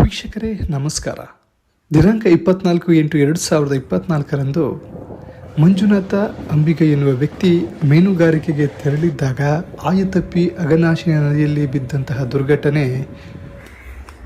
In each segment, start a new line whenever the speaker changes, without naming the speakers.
ವೀಕ್ಷಕರೇ, ನಮಸ್ಕಾರ. ದಿನಾಂಕ ಇಪ್ಪತ್ನಾಲ್ಕು ಎಂಟು ಎರಡು ಸಾವಿರದ ಇಪ್ಪತ್ನಾಲ್ಕರಂದು ಮಂಜುನಾಥ ಅಂಬಿಗ ಎನ್ನುವ ವ್ಯಕ್ತಿ ಮೀನುಗಾರಿಕೆಗೆ ತೆರಳಿದ್ದಾಗ ಆಯತಪ್ಪಿ ಅಗನಾಶಿನ ನದಿಯಲ್ಲಿ ಬಿದ್ದಂತಹ ದುರ್ಘಟನೆ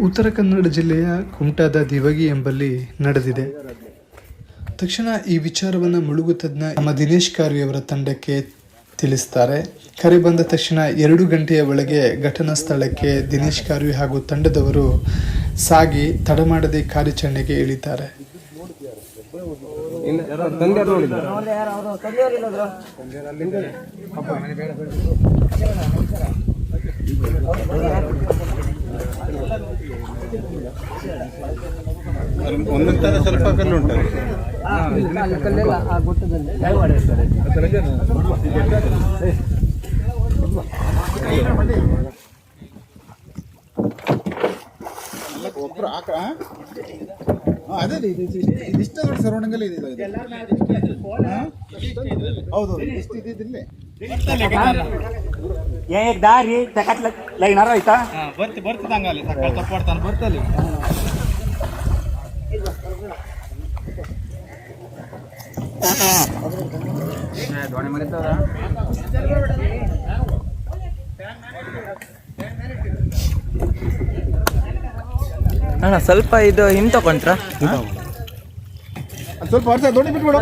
ಉತ್ತರ ಕನ್ನಡ ಜಿಲ್ಲೆಯ ಕುಮಟಾದ ದಿವಗಿ ಎಂಬಲ್ಲಿ ನಡೆದಿದೆ. ತಕ್ಷಣ ಈ ವಿಚಾರವನ್ನು ಮುಳುಗು ತಜ್ಞ ನಮ್ಮ ದಿನೇಶ್ ಕಾರ್ಯವರ ತಂಡಕ್ಕೆ ತಿಳಿಸ್ತಾರೆ. ಕರೆ ಬಂದ ತಕ್ಷಣ ಎರಡು ಗಂಟೆಯ ಒಳಗೆ ಘಟನಾ ಸ್ಥಳಕ್ಕೆ ದಿನೇಶ್ ಕಾರ್ವಿ ಹಾಗೂ ತಂಡದವರು ಸಾಗಿ ತಡ ಮಾಡದೆ ಕಾರ್ಯಾಚರಣೆಗೆ ಇಳಿತಾರೆ.
ಒಂದೊಂದು ತರ ಸ್ವಲ್ಪ ಕಲ್ಲು ಉಂಟು? ಅದೇ ರೀ ಇದಿಷ್ಟ ದೊಡ್ಡ ಸರೌಂಡಿಂಗ್ ಅಲ್ಲಿ ಹೌದು ಇಷ್ಟು
ಏಕ್ ದಾರಿ ತಕಟ್ಲ ಲೈನಾರ ಆಯ್ತಾ?
ಬರ್ತಿ ಬರ್ತದೆ ಹಂಗಲ್ಲಿ ತಪ್ಪಾಡ್ತಾನೆ ಬರ್ತಲ್ಲಿ ದೋಣಿ ಮರಿತದ
ಅಣ್ಣ ಸ್ವಲ್ಪ ಇದು ಹಿಂದೆ ತಗೊಂಡ್ರ
ಸ್ವಲ್ಪ ವರ್ಷ ದೊಡ್ಡ ಬಿಟ್ಬಿಡ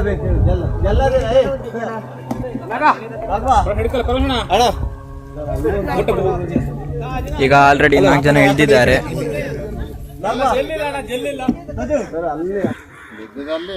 ಈಗ ಆಲ್ರೆಡಿ ನಾಲ್ಕು ಜನ ಇಳಿದಿದ್ದಾರೆ
ಬಿದ್ದದಲ್ಲಿ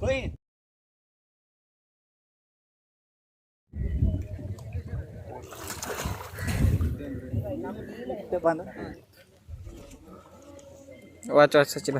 कोई ते बंद
वाच वाच सचिन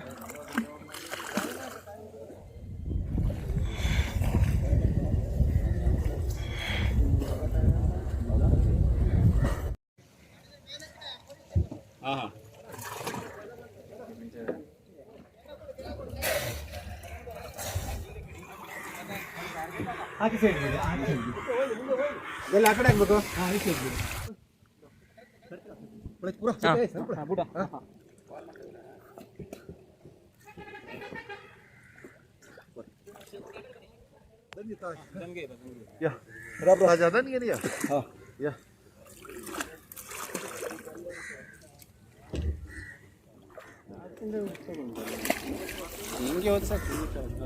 ಆಚೆ ಸೈಡ್ ಬಿಡಿ ಆಚೆ ಸೈಡ್ ಬಿಡಿ ಎಲ್ಲ ಆ ಕಡೆ ಹಾಕ್ಬೇಕು? ಹಾಂ ಈ ಸೈಡ್ ಬಿಡಿ ಪೂರ ಬುಡ. ಯಾ.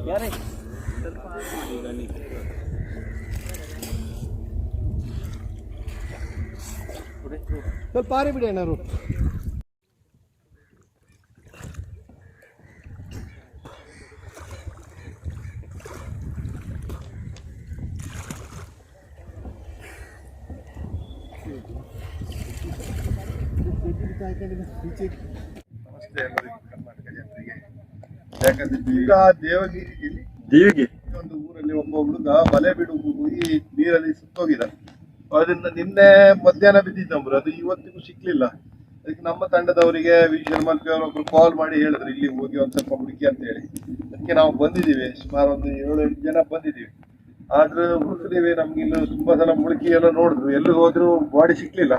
ಯಾರೇ? ಪಾರಿ ಬಿಡಿ ನಮಸ್ತೆ ಎಲ್ಲರಿಗೂ ಕರ್ನಾಟಕ ಜನರಿಗೆ. ಯಾಕಂದ್ರೆ ಈಗ
ದೇವಿಗೆ?
ಒಂದು ಊರಲ್ಲಿ ಒಬ್ಬ ಹುಡುಗ ಬಲೆ ಬಿಡು ಈ ನೀರಲ್ಲಿ ಸುತ್ತೋಗಿದ ಅದನ್ನ ನಿನ್ನೆ ಮಧ್ಯಾಹ್ನ ಬಿದ್ದಿದ್ದೊಬ್ರು ಅದು ಇವತ್ತಿಗೂ ಸಿಕ್ಲಿಲ್ಲ.
ಅದಕ್ಕೆ ನಮ್ಮ ತಂಡದವರಿಗೆ ವಿ. ಶರ್ಮಲ್ ಪಿ ಕಾಲ್ ಮಾಡಿ ಹೇಳಿದ್ರು, ಇಲ್ಲಿ ಹೋಗಿ ಒಂದು ಸ್ವಲ್ಪ ಹುಡುಕಿ ಅಂತ ಹೇಳಿ. ಅದಕ್ಕೆ ನಾವು ಬಂದಿದ್ದೀವಿ. ಸುಮಾರು ಒಂದು ಏಳು, ಎಂಟು ಜನ ಬಂದಿದ್ದೀವಿ. ಆದ್ರೆ ಹುಡುಕಿದೀವಿ ನಮ್ಗೆ ಇಲ್ಲಿ ತುಂಬಾ ಸಲ ಮುಳುಕಿ ಎಲ್ಲ ನೋಡಿದ್ರು ಎಲ್ಲಿ ಹೋದ್ರು ಬಾಡಿ ಸಿಕ್ಲಿಲ್ಲ.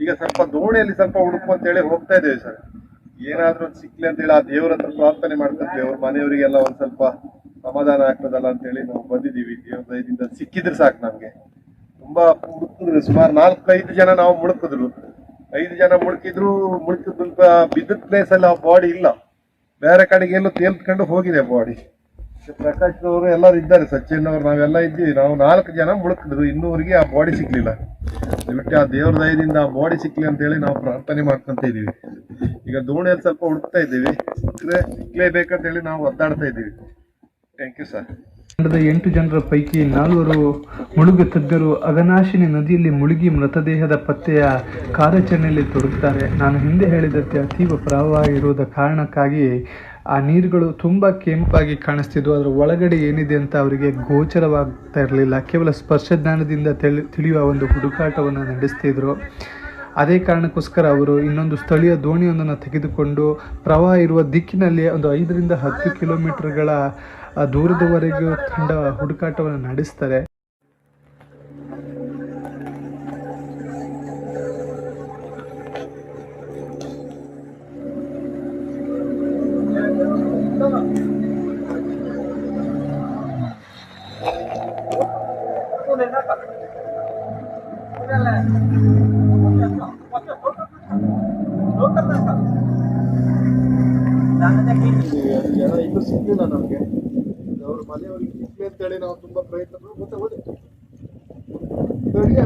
ಈಗ ಸ್ವಲ್ಪ ದೋಣಿಯಲ್ಲಿ ಸ್ವಲ್ಪ ಹುಡುಕು ಅಂತ ಹೇಳಿ ಹೋಗ್ತಾ ಇದ್ದೇವೆ ಸರ್. ಏನಾದರೂ ಒಂದು ಸಿಕ್ಲಿ ಅಂತ ಹೇಳಿ ಆ ದೇವ್ರ ಹತ್ರ ಪ್ರಾರ್ಥನೆ ಮಾಡ್ತಿದ್ವಿ. ಅವ್ರ ಮನೆಯವರಿಗೆಲ್ಲ ಒಂದ್ ಸ್ವಲ್ಪ ಸಮಾಧಾನ ಆಗ್ತದಲ್ಲ ಅಂತ ಹೇಳಿ ನಾವು ಬಂದಿದ್ದೀವಿ. ದೇವ್ರ ದಯದಿಂದ ಸಿಕ್ಕಿದ್ರೆ ಸಾಕು ನಮ್ಗೆ. ತುಂಬಾ ಹುಡುಕಿದ್ರು ಸುಮಾರು ನಾಲ್ಕೈದು ಜನ ನಾವು ಮುಳುಕಿದ್ರು ಐದು ಜನ ಮುಳುಕಿದ್ರು ಮುಳುಕಿದ ಬಿದ್ದ ಪ್ಲೇಸ್ ಅಲ್ಲಿ ಆ ಬಾಡಿ ಇಲ್ಲ. ಬೇರೆ ಕಡೆಗೆ ಎಲ್ಲೋ ತೇಲ್ಕೊಂಡು ಹೋಗಿದೆ ಬಾಡಿ ಪ್ರಕಾಶ್ ಅವರು ಎಲ್ಲರೂ ಇದ್ದಾರೆ, ಸಚಿನ್ ಅವರು, ನಾವೆಲ್ಲ ಇದ್ದೀವಿ. ನಾವು ನಾಲ್ಕು ಜನ ಮುಳುಕಿದ್ರು ಇನ್ನೂವರೆಗೆ ಆ ಬಾಡಿ ಸಿಗ್ಲಿಲ್ಲ. ದಯವಿಟ್ಟು ಆ ದೇವ್ರ ದಯದಿಂದ ಆ ಬಾಡಿ ಸಿಕ್ಲಿ ಅಂತ ಹೇಳಿ ನಾವು ಪ್ರಾರ್ಥನೆ ಮಾಡ್ಕೊಂತ ಇದೀವಿ ಈಗ ದೋಣಿಯಲ್ಲಿ ಸ್ವಲ್ಪ ಹುಡುಕ್ತಾ ಇದ್ದೀವಿ. ಸಿಕ್ಕರೆ ಸಿಕ್ಲೇಬೇಕಂತ ಹೇಳಿ ನಾವು ಒದ್ದಾಡ್ತಾ ಇದ್ದೀವಿ. ಥ್ಯಾಂಕ್ ಯು ಸರ್
ತಂಡದ ಎಂಟು ಜನರ ಪೈಕಿ ನಾಲ್ವರು ಮುಳುಗು ತಜ್ಞರು ಅಗನಾಶಿನಿ ನದಿಯಲ್ಲಿ ಮುಳುಗಿ ಮೃತದೇಹದ ಪತ್ತೆಯ ಕಾರ್ಯಾಚರಣೆಯಲ್ಲಿ ತೊಡಗುತ್ತಾರೆ. ನಾನು ಹಿಂದೆ ಹೇಳಿದಂತೆ ಅತೀವ ಪ್ರವಾಹ ಇರುವುದ ಕಾರಣಕ್ಕಾಗಿ ಆ ನೀರುಗಳು ತುಂಬ ಕೆಂಪಾಗಿ ಕಾಣಿಸ್ತಿದ್ವು. ಅದರ ಒಳಗಡೆ ಏನಿದೆ ಅಂತ ಅವರಿಗೆ ಗೋಚರವಾಗ್ತಾ ಇರಲಿಲ್ಲ. ಕೇವಲ ಸ್ಪರ್ಶಜ್ಞಾನದಿಂದ ತಿಳಿ, ತಿಳಿಯುವ ಒಂದು ಹುಡುಕಾಟವನ್ನು ನಡೆಸ್ತಿದ್ರು. ಅದೇ ಕಾರಣಕ್ಕೋಸ್ಕರ ಅವರು ಇನ್ನೊಂದು ಸ್ಥಳೀಯ ದೋಣಿಯೊಂದನ್ನು ತೆಗೆದುಕೊಂಡು ಪ್ರವಾಹ ಇರುವ ದಿಕ್ಕಿನಲ್ಲಿ ಒಂದು ಐದರಿಂದ ಹತ್ತು ಕಿಲೋಮೀಟರ್ಗಳ ದೂರದವರೆಗೂ ತಂಡ ಹುಡುಕಾಟವನ್ನು ನಡೆಸ್ತಾರೆ.
ಜನ ಇನ್ನೂ ಸಿಗ್ಲಿಲ್ಲ ನಮ್ಗೆ ಅವ್ರ ಮನೆಯವರಿಗೆ ಸಿಗ್ಲಿ ಅಂತ ಹೇಳಿ ನಾವು ತುಂಬಾ ಪ್ರಯತ್ನ ಪಟ್ಟು ಮತ್ತೆ ಹೋದೆ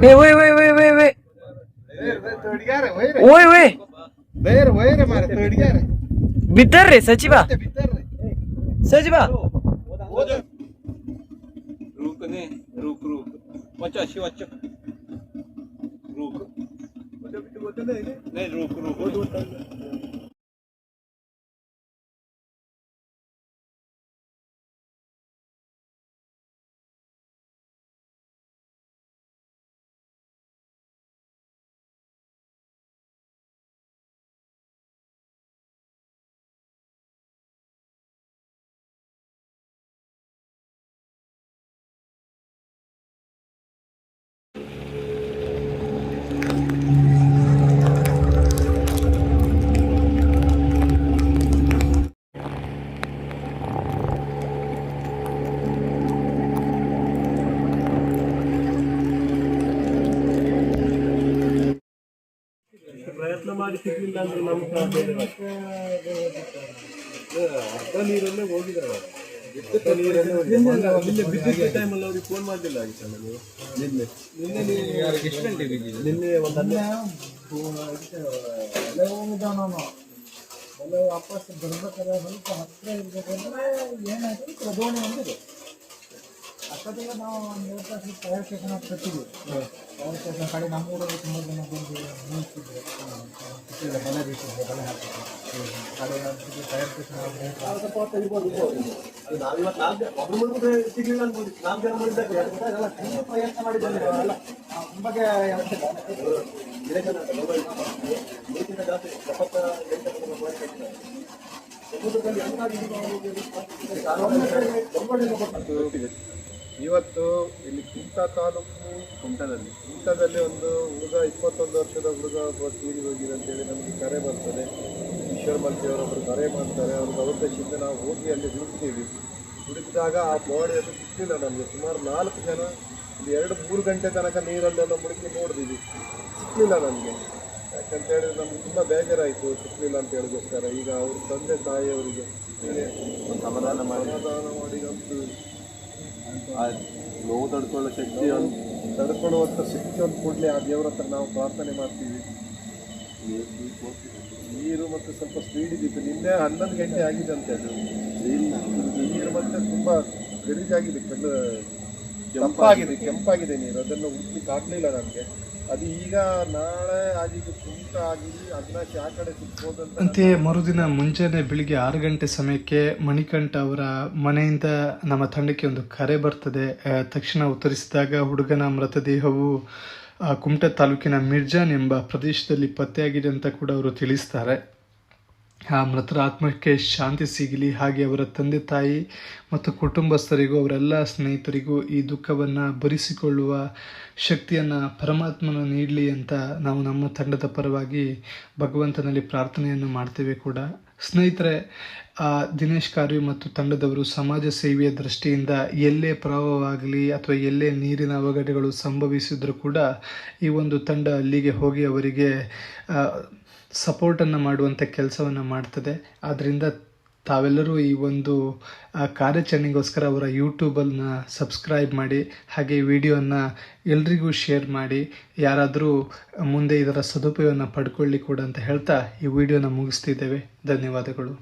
ಏ ಓಯ್ ಓಯ್ ಓಯ್ ಓಯ್ ಓಯ್
ತಡಿಗಾರೆ ವೈರೆ
ಓಯ್ ಓಯ್
ಬೇರೆ ವೈರೆ ಮಾರೆ ತಡಿಗಾರೆ
ಬಿದ್ದಾರ್ರಿ ಸಚಿವ
ಬಿದ್ದಾರ್ರಿ
ಸಚಿವ
रुक ने रुक रुक वच्चा अशी ਕਹਿੰਦੇ ਹੈਗੇ? ਨਹੀਂ ਰੁਕ ਰੁਕ। ಅಂದ್ರೆ ನಮ್ಗೆ ಅರ್ಧ ನೀರಲ್ಲೇ ಹೋಗಿದ್ದಾರೆ ಅರ್ಧ ನೀರಲ್ಲೇ ಹೋಗಿದ್ದಾರೆ. ನಿನ್ನೆ ಬಿದ್ದಿದ್ದ ಟೈಮಲ್ಲಿ ಅವ್ರಿಗೆ ಫೋನ್ ಮಾಡಲಿಲ್ಲ ಆಗಿತ್ತಲ್ಲ ನೀವು ನಿನ್ನೆ. ನಿನ್ನೆ ನೀವು ಎಷ್ಟು ಗಂಟೆ ಬಿದ್ದಿದ್ದು? ನಿನ್ನೆ ಒಂದು ಹನ್ನೆರಡು
ವಾಪಸ್ ಬರ್ಬೇಕಾದ್ರೆ ಸ್ವಲ್ಪ ಹತ್ತಿರ ಇರ್ಬೇಕಂದ್ರೆ ಏನಾಯ್ತು ಪ್ರದೋಣಿ ಒಂದಿದೆ. ಅಷ್ಟೊತ್ತಿಗೆ ನಾವು ಒಂದು ಎರಡು ತಾಸು ಫೈರ್ ಸ್ಟೇಷನ್ ಕಟ್ಟಿದ್ವಿ ಫೈರ್ ಸ್ಟೇಷನ್ ಕಡೆ ನಮ್ಮ ಊರಲ್ಲಿ ತುಂಬ ಜನ ಬಂದು ನಿಲ್ಸಿದ್ರು ಬಿಟ್ಟಿದ್ರೆ ಬಲೆ ಬಿಟ್ಟಿದ್ರೆ ಬಲೆ ಹಾಕಿದ್ರು ಕಡೆ ಫೈರ್ ಸ್ಟೇಷನ್
ಪ್ರಯತ್ನ ಮಾಡಿ ಬಂದಿದ್ದಾರಲ್ಲ
ಬಗ್ಗೆ
ಎಪ್ಪತ್ತ
ಇವತ್ತು ಇಲ್ಲಿ ಕುಮಟಾ ತಾಲೂಕು ಕುಮಟಾದಲ್ಲಿ. ಕುಮಟಾದಲ್ಲಿ ಒಂದು ಹುಡುಗ ಇಪ್ಪತ್ತೊಂದು ವರ್ಷದ ಹುಡುಗ ಒಬ್ಬ ತೀರಿ ಹೋಗಿದೆ ಅಂತೇಳಿ ನಮಗೆ ಕರೆ ಬರ್ತದೆ. ಈಶ್ವರ್ ಮಲ್ಪಿ ಅವರೊಬ್ಬರು ಕರೆ ಮಾಡ್ತಾರೆ. ಅವ್ರ ಅವಕಾಶದಿಂದ ನಾವು ಹೋಗಿ ಅಲ್ಲಿ ಹುಡುಕ್ತೀವಿ. ಹುಡುಕಿದಾಗ ಆ ಬಾಡಿ ಅದು ಸಿಕ್ಕಿಲ್ಲ ನಮಗೆ. ಸುಮಾರು ನಾಲ್ಕು ಜನ ಒಂದು ಎರಡು ಮೂರು ಗಂಟೆ ತನಕ ನೀರಲ್ಲೆಲ್ಲ ಮುಡುಕಿ ನೋಡಿದೀವಿ ಸಿಕ್ಕಿಲ್ಲ ನಮಗೆ. ಯಾಕಂತ ಹೇಳಿದ್ರೆ ನಮ್ಗೆ ತುಂಬ ಬೇಜಾರಾಯಿತು ಸಿಕ್ಕಲಿಲ್ಲ ಅಂತ ಹೇಳಿದೋಸ್ಕರ ಈಗ ಅವ್ರ ತಂದೆ ತಾಯಿಯವರಿಗೆ ಸಮಾಧಾನ ಮಾಡಿ. ಸಮಾಧಾನ ಮಾಡಿ ಒಂದು
ನೋವು ತಡ್ಕೊಳ್ಳೋ ಶಕ್ತಿ ಒಂದು
ತಡ್ಕೊಳ್ಳುವಂಥ ಶಕ್ತಿ ಒಂದು ಕೊಡಲಿ ಆ ದೇವ್ರ ಹತ್ರ ನಾವು ಪ್ರಾರ್ಥನೆ ಮಾಡ್ತೀವಿ. ನೀರು ಮತ್ತು ಸ್ವಲ್ಪ ಸ್ಪೀಡ್ ಇದ್ದಿತ್ತು. ನಿನ್ನೆ ಹನ್ನೊಂದು ಗಂಟೆ ಆಗಿದೆ ಅಂತ ಅದು. ನೀರು ಮತ್ತೆ ತುಂಬ ಗಲೀಜಾಗಿದೆ ಕಲ್ಲು ಕೆಂಪಾಗಿದೆ. ಕೆಂಪಾಗಿದೆ. ನೀರು. ಅದನ್ನು ಹುಡುಕ್ಲಿಕ್ಕೆ ಆಗಲಿಲ್ಲ ನನಗೆ ಅದು ಈಗ ನಾಳೆ ಆಗಿದ್ದು ಕುಂಟ ಆಗಿ ಅದನ್ನ ಆ ಕಡೆ
ಮರುದಿನ ಮುಂಜಾನೆ ಬೆಳಿಗ್ಗೆ ಆರು ಗಂಟೆ ಸಮಯಕ್ಕೆ ಮಣಿಕಂಠ ಅವರ ಮನೆಯಿಂದ ನಮ್ಮ ತಂಡಕ್ಕೆ ಒಂದು ಕರೆ ಬರ್ತದೆ. ತಕ್ಷಣ ಉತ್ತರಿಸಿದಾಗ ಹುಡುಗನ ಮೃತದೇಹವು ಕುಮಟಾ ತಾಲೂಕಿನ ಮಿರ್ಜಾನ್ ಎಂಬ ಪ್ರದೇಶದಲ್ಲಿ ಪತ್ತೆಯಾಗಿದೆ ಅಂತ ಕೂಡ ಅವರು ತಿಳಿಸ್ತಾರೆ. ಆ ಮೃತರ ಆತ್ಮಕ್ಕೆ ಶಾಂತಿ ಸಿಗಲಿ. ಹಾಗೆ ಅವರ ತಂದೆ ತಾಯಿ ಮತ್ತು ಕುಟುಂಬಸ್ಥರಿಗೂ ಅವರೆಲ್ಲ ಸ್ನೇಹಿತರಿಗೂ ಈ ದುಃಖವನ್ನು ಭರಿಸಿಕೊಳ್ಳುವ ಶಕ್ತಿಯನ್ನು ಪರಮಾತ್ಮನ ನೀಡಲಿ ಅಂತ ನಾವು ನಮ್ಮ ತಂಡದ ಪರವಾಗಿ ಭಗವಂತನಲ್ಲಿ ಪ್ರಾರ್ಥನೆಯನ್ನು ಮಾಡ್ತೇವೆ ಕೂಡ. ಸ್ನೇಹಿತರೆ ಆ, ದಿನೇಶ್ ಕಾರ್ಯ ಮತ್ತು ತಂಡದವರು ಸಮಾಜ ಸೇವೆಯ ದೃಷ್ಟಿಯಿಂದ ಎಲ್ಲೇ ಪ್ರವಾಹವಾಗಲಿ ಅಥವಾ ಎಲ್ಲೇ ನೀರಿನ ಅವಘಡಗಳು ಸಂಭವಿಸಿದರೂ ಕೂಡ ಈ ಒಂದು ತಂಡ ಅಲ್ಲಿಗೆ ಹೋಗಿ ಅವರಿಗೆ ಸಪೋರ್ಟನ್ನು ಮಾಡುವಂಥ ಕೆಲಸವನ್ನು ಮಾಡ್ತದೆ. ಆದ್ದರಿಂದ ತಾವೆಲ್ಲರೂ ಈ ಒಂದು ಕಾರ್ಯಾಚರಣೆಗೋಸ್ಕರ ಅವರ ಯೂಟ್ಯೂಬಲ್ಲಿನ ಸಬ್ಸ್ಕ್ರೈಬ್ ಮಾಡಿ, ಹಾಗೆ ವಿಡಿಯೋನ ಎಲ್ರಿಗೂ ಶೇರ್ ಮಾಡಿ, ಯಾರಾದರೂ ಮುಂದೆ ಇದರ ಸದುಪಯೋಗವನ್ನು ಪಡ್ಕೊಳ್ಳಿ ಕೂಡ ಅಂತ ಹೇಳ್ತಾ ಈ ವಿಡಿಯೋನ ಮುಗಿಸ್ತಿದ್ದೇವೆ. ಧನ್ಯವಾದಗಳು.